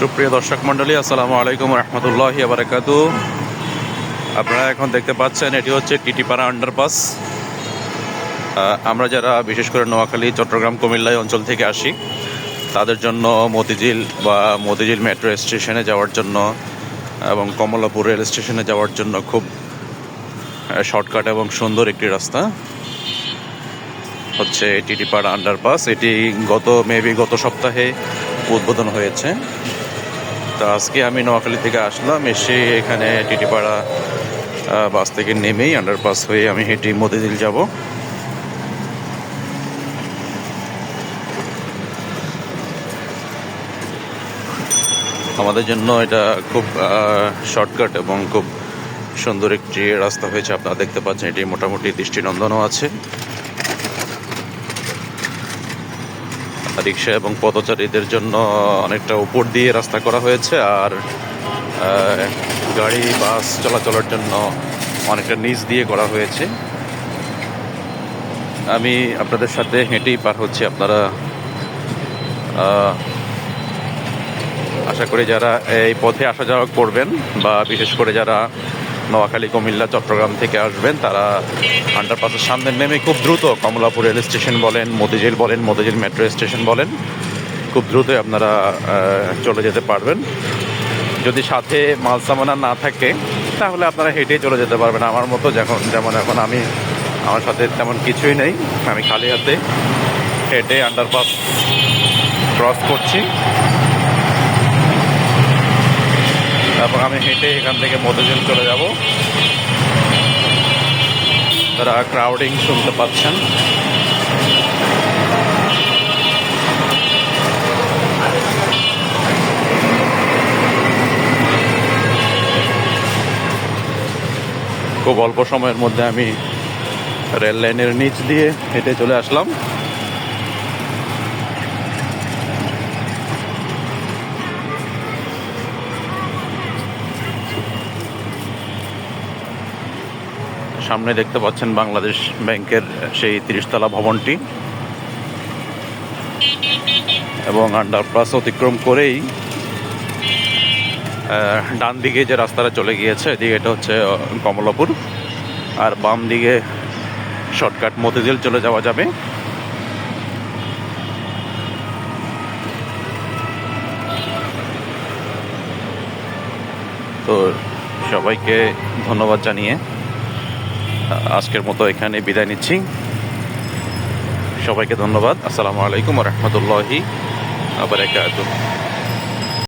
সুপ্রিয় দর্শক মণ্ডলী, আসসালামু আলাইকুম রহমতুল্লাহ বারাকাতু। আপনারা এখন দেখতে পাচ্ছেন, এটি হচ্ছে টিটিপাড়া আন্ডারপাস আমরা যারা বিশেষ করে নোয়াখালী, চট্টগ্রাম, কুমিল্লা অঞ্চল থেকে আসি, তাদের জন্য মতিঝিল বা মতিঝিল মেট্রো স্টেশনে যাওয়ার জন্য এবং কমলাপুর রেল স্টেশনে যাওয়ার জন্য খুব শর্টকাট এবং সুন্দর একটি রাস্তা হচ্ছে টিটিপাড়া আন্ডারপাস এটি গত মেবি গত সপ্তাহে উদ্বোধন হয়েছে। তো আজকে আমি নোয়াখালী থেকে আসলাম, এসে এখানে টিটিপাড়া বাস থেকে নেমেই আন্ডারপাস হয়ে আমি হেঁটে মতিঝিল যাব। আমাদের জন্য এটা খুব শর্টকাট এবং খুব সুন্দর একটি রাস্তা হয়েছে, আপনারা দেখতে পাচ্ছেন এটি মোটামুটি দৃষ্টিনন্দনও আছে। রিক্সা এবং পথচারীদের জন্য অনেকটা উপর দিয়ে রাস্তা করা হয়েছে আর গাড়ি, বাস চলাচলের জন্য অনেকটা নিচ দিয়ে করা হয়েছে। আমি আপনাদের সাথে হেঁটেই পার হচ্ছি। আপনারা আশা করি যারা এই পথে আসা যাওয়া করবেন বা বিশেষ করে যারা নোয়াখালী, কুমিল্লা, চট্টগ্রাম থেকে আসবেন। তারা আন্ডারপাসের সামনে নেমে খুব দ্রুত কমলাপুর রেল স্টেশন বলেন, মতিঝিল বলেন, মতিঝিল মেট্রো স্টেশন বলেন, খুব দ্রুতই আপনারা চলে যেতে পারবেন। যদি সাথে মাল সামানা না থাকে, তাহলে আপনারা হেঁটেই চলে যেতে পারবেন। আমার মতো যখন, যেমন এখন আমি, আমার সাথে তেমন কিছুই নেই। আমি খালি হাতে হেঁটে আন্ডারপাস ক্রস করছি। তারপর আমি হেঁটে এখান থেকে মধুজন চলে যাব। তারা ক্রাউডিং শুনতে পাচ্ছেন। খুব অল্প সময়ের মধ্যে আমি রেল লাইনের নিচ দিয়ে হেঁটে চলে আসলাম। সামনে দেখতে পাচ্ছেন বাংলাদেশ ব্যাংকের সেই তিরিশতলা ভবনটি। এবং আন্ডারপাস অতিক্রম করেই ডান দিকে যে রাস্তাটা চলে গিয়েছে, এদিকে এটা হচ্ছে কমলাপুর। আর বাম দিকে শর্টকাট মতিঝিল চলে যাওয়া যাবে। তো সবাইকে ধন্যবাদ জানিয়ে আজকের মতো এখানে বিদায় নিচ্ছি। সবাইকে ধন্যবাদ। আসসালামু আলাইকুম রহমতুল্লাহি আবার